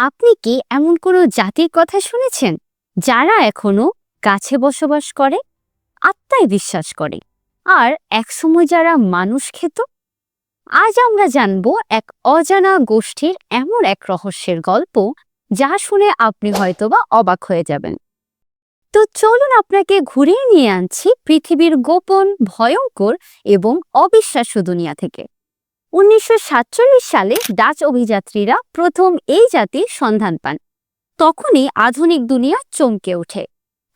আপনি কি এমন কোনো জাতির কথা শুনেছেন যারা এখনও গাছে বসবাস করে, আত্মায় বিশ্বাস করে? আর একসময় যারা মানুষ খেত? আজ আমরা জানব এক অজানা গোষ্ঠীর এমন এক রহস্যের গল্প যা শুনে আপনি হয়তোবা অবাক হয়ে যাবেন। তো চলুন আপনাকে ঘুরিয়ে নিয়ে আনছি পৃথিবীর গোপন, ভয়ঙ্কর এবং অবিশ্বাস্য দুনিয়া থেকে। উনিশশো সাতচল্লিশ সালে ডাচ অভিযাত্রীরা প্রথম এই জাতির সন্ধান পান। তখনই আধুনিক দুনিয়া চমকে ওঠে।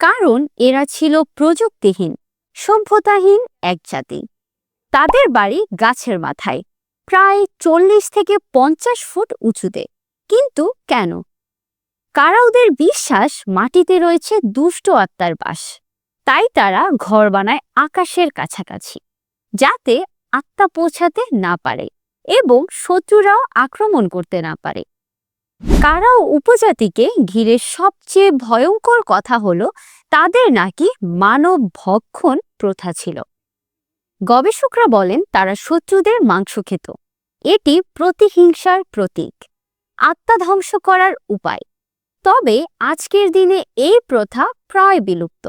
কারণ এরা ছিল প্রযুক্তিহীন, সভ্যতাহীন এক জাতি। তাদের বাড়ি গাছের মাথায়, প্রায় চল্লিশ থেকে পঞ্চাশ ফুট উঁচুতে। কিন্তু কেন? কারা ওদের বিশ্বাস মাটিতে রয়েছে দুষ্ট আত্মার বাস? তাই তারা ঘর বানায় আকাশের কাছাকাছি, যাতে আত্মা পৌঁছাতে না পারে এবং শত্রুরাও আক্রমণ করতে না পারে। কারাও উপজাতিকে ঘিরে সবচেয়ে ভয়ঙ্কর কথা হলো, তাদের নাকি মানব ভক্ষণ প্রথা ছিল। গবেষকরা বলেন, তারা শত্রুদের মাংস খেত। এটি প্রতিহিংসার প্রতীক, আত্মা ধ্বংস করার উপায়। তবে আজকের দিনে এই প্রথা প্রায় বিলুপ্ত।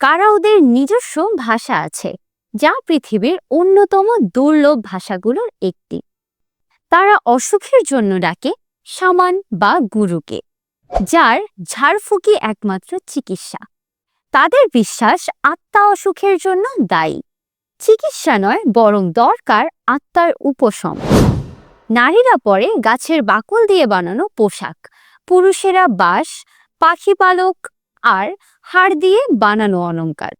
কারা ওদের নিজস্ব ভাষা আছে? যা পৃথিবীর অন্যতম দুর্লভ ভাষাগুলোর একটি। তারা অসুখের জন্য ডাকে সামান বা গুরুকে, যার ঝাড়ফুঁকি একমাত্র চিকিৎসা। তাদের বিশ্বাস আত্মা অসুখের জন্য দায়ী। চিকিৎসা নয়, বরং দরকার আত্মার উপশম। নারীরা পরে গাছের বাকল দিয়ে বানানো পোশাক, পুরুষেরা বাস পাখি পালক আর হাড় দিয়ে বানানো অলংকার।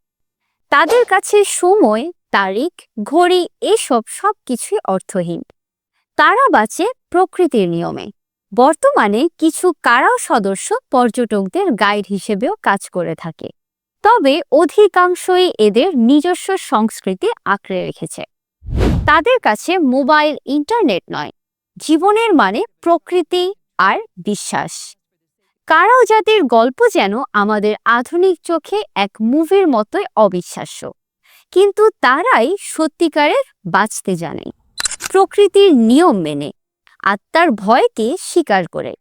তাদের কাছে সময়, তারিখ, ঘড়ি এসব সব কিছুই অর্থহীন। তারা বাঁচে প্রকৃতির নিয়মে। বর্তমানে কিছু কারাও সদস্য পর্যটকদের গাইড হিসেবেও কাজ করে থাকে। তবে অধিকাংশই এদের নিজস্ব সংস্কৃতি আঁকড়ে রেখেছে। তাদের কাছে মোবাইল, ইন্টারনেট নয়। জীবনের মানে প্রকৃতি আর বিশ্বাস। কারাও জাতির গল্প যেন আমাদের আধুনিক চোখে এক মুভির মতোই অবিশ্বাস্য। কিন্তু তারাই সত্যিকারের বাঁচতে জানে, প্রকৃতির নিয়ম মেনে, আত্মার ভয়কে স্বীকার করে।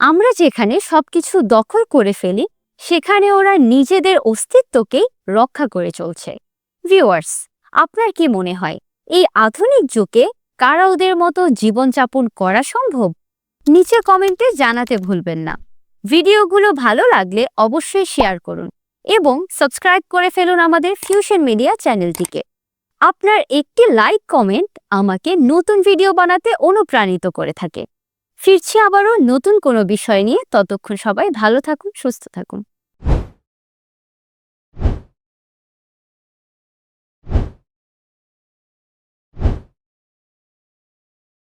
আমরা যেখানে সবকিছু দখল করে ফেলি, সেখানে ওরা নিজেদের অস্তিত্বকেই রক্ষা করে চলছে। ভিউয়ার্স, আপনার কি মনে হয়, এই আধুনিক যুগে কারা ওদের মতো জীবনযাপন করা সম্ভব? নিচে কমেন্টে জানাতে ভুলবেন না। ভিডিওগুলো ভালো লাগলে অবশ্যই শেয়ার করুন এবং সাবস্ক্রাইব করে ফেলুন আমাদের ফিউশন মিডিয়া চ্যানেলটিকে। আপনার একটি লাইক, কমেন্ট আমাকে নতুন ভিডিও বানাতে অনুপ্রাণিত করে থাকে। ফিরছি আবারও নতুন কোনো বিষয় নিয়ে। ততক্ষণ সবাই ভালো থাকুন, সুস্থ থাকুন।